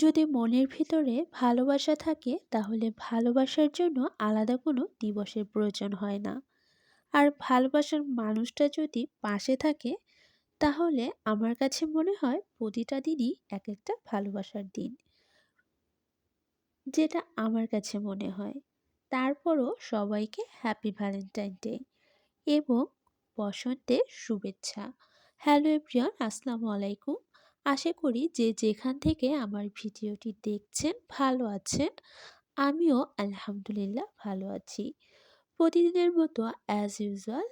যদি মনের ভিতরে ভালোবাসা থাকে, তাহলে ভালোবাসার জন্য আলাদা কোনো দিবসের প্রয়োজন হয় না। আর ভালোবাসার মানুষটা যদি পাশে থাকে, তাহলে আমার কাছে মনে হয় প্রতিটা দিনই এক একটা ভালোবাসার দিন। যেটা আমার কাছে মনে হয়। তারপরও সবাইকে হ্যাপি ভ্যালেন্টাইন ডে এবং বসন্তের শুভেচ্ছা। হ্যালো এভরিওয়ান আসসালামু আলাইকুম। আশা করি যে যেখান থেকে আমার ভিডিওটি দেখছেন ভালো আছেন। আমিও আলহামদুলিল্লাহ ভালো আছি। প্রতিদিনের মতো অ্যাজ ইউজুয়াল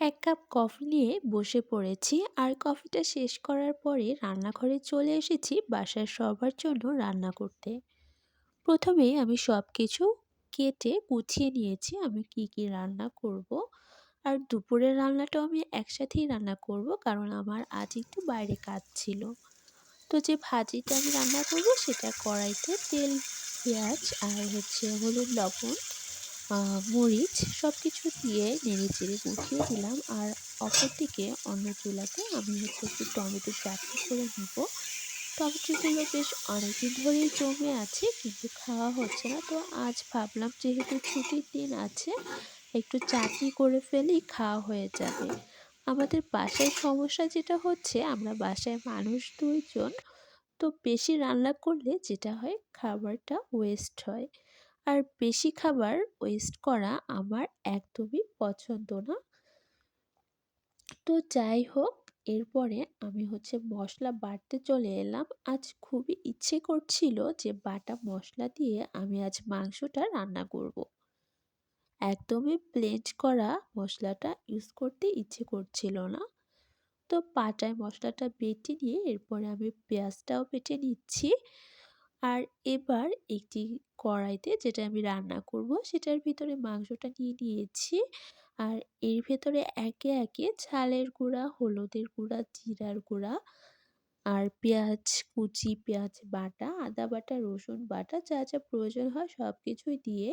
এক কাপ কফি নিয়ে বসে পড়েছি আর কফিটা শেষ করার পরে রান্নাঘরে চলে এসেছি বাসার সবার জন্য রান্না করতে। প্রথমেই আমি সব কিছু কেটে গুছিয়ে নিয়েছি আমি কি কি রান্না করব। আর দুপুরের রান্নাটাও আমি একসাথেই রান্না করব কারণ আমার আজ একটু বাইরে কাজ ছিল। তো যে ভাজিটা আমি রান্না করব সেটা কড়াইতে তেল, পেঁয়াজ আর হচ্ছে হলুদ, লবণ মরিচ সব কিছু দিয়ে নেড়ে চেড়ে গুছিয়ে দিলাম। আর অপরদিকে অন্য চুলাতে আমি হচ্ছে একটু টমেটো চাটনি করে নিব। টমেটোগুলো বেশ অনেকদিন ধরেই জমে আছে কিন্তু খাওয়া হচ্ছে না। তো আজ ভাবলাম যেহেতু ছুটির দিন আছে একটু চাটনি করে ফেলি, খাওয়া হয়ে যাবে। আমাদের বাসায় সমস্যা যেটা হচ্ছে, আমরা বাসায় মানুষ দুইজন, তো বেশি রান্না করলে যেটা হয়, খাবারটা ওয়েস্ট হয়। আর বেশি খাবার ওয়েস্ট করা আমার একদমই পছন্দ না। তো যাই হোক, এরপরে আমি হচ্ছে মশলা বাটতে চলে এলাম। আজ খুবই ইচ্ছে করছিল যে বাটা মশলা দিয়ে আমি আজ মাংসটা রান্না করব। একদমই প্লেট করা মশলাটা ইউজ করতে ইচ্ছে করছিল না। তো পাটায় মশলাটা বেটে নিয়ে এরপরে আমি পেঁয়াজটাও বেটে নিচ্ছি। আর এবার একটি কড়াইতে যেটা আমি রান্না করব সেটার ভিতরে মাংসটা নিয়ে নিয়েছি। আর এর ভেতরে একে একে ছালের গুঁড়া, হলুদের গুঁড়া, জিরার গুঁড়া আর পেঁয়াজ কুচি, পেঁয়াজ বাটা, আদা বাটা, রসুন বাটা যা যা প্রয়োজন হয় সব কিছুই দিয়ে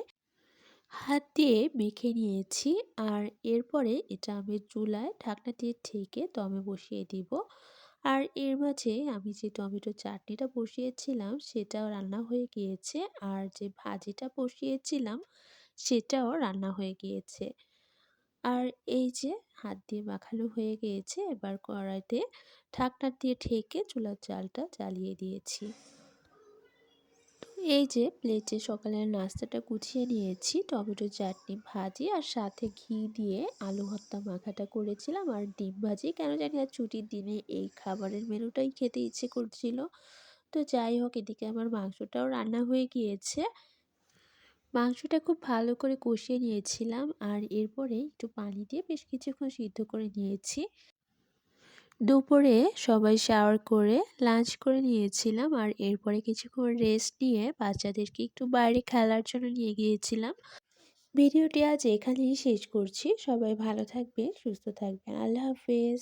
হাত দিয়ে মেখে নিয়েছি। আর এরপরে এটা আমি চুলায় ঢাকনা দিয়ে ঠেকে দমে বসিয়ে দিব। আর এর মাঝে আমি যে টমেটো চাটনিটা বসিয়েছিলাম, সেটাও রান্না হয়ে গিয়েছে। আর যে ভাজিটা বসিয়েছিলাম, সেটাও রান্না হয়ে গিয়েছে। আর এই যে হাত দিয়ে মাখানো হয়ে গিয়েছে, এবার কড়াইতে ঢাকনা দিয়ে ঠেকে চুলার চালটা জ্বালিয়ে দিয়েছি। এই যে প্লেটে সকালের নাস্তাটা গুছিয়ে নিয়েছি, টমেটো চাটনি ভাজি আর সাথে ঘি দিয়ে আলু ভর্তা মাখাটা করেছিলাম আর ডিম ভাজি। কেন জানি আর ছুটির দিনে এই খাবারের মেনুটাই খেতে ইচ্ছে করছিল। তো যাই হোক, এদিকে আমার মাংসটাও রান্না হয়ে গিয়েছে। মাংসটা খুব ভালো করে কষিয়ে নিয়েছিলাম আর এরপরে একটু পানি দিয়ে বেশ কিছুক্ষণ সিদ্ধ করে নিয়েছি। দুপুরে সবাই শাওয়ার করে লাঞ্চ করে নিয়েছিলাম আর এরপরে কিছুক্ষণ রেস্ট নিয়ে বাচ্চাদেরকে একটু বাইরে খেলার জন্য নিয়ে গিয়েছিলাম। ভিডিওটি আজ এখানেই শেষ করছি। সবাই ভালো থাকবে সুস্থ থাকবে আল্লাহ হাফেজ।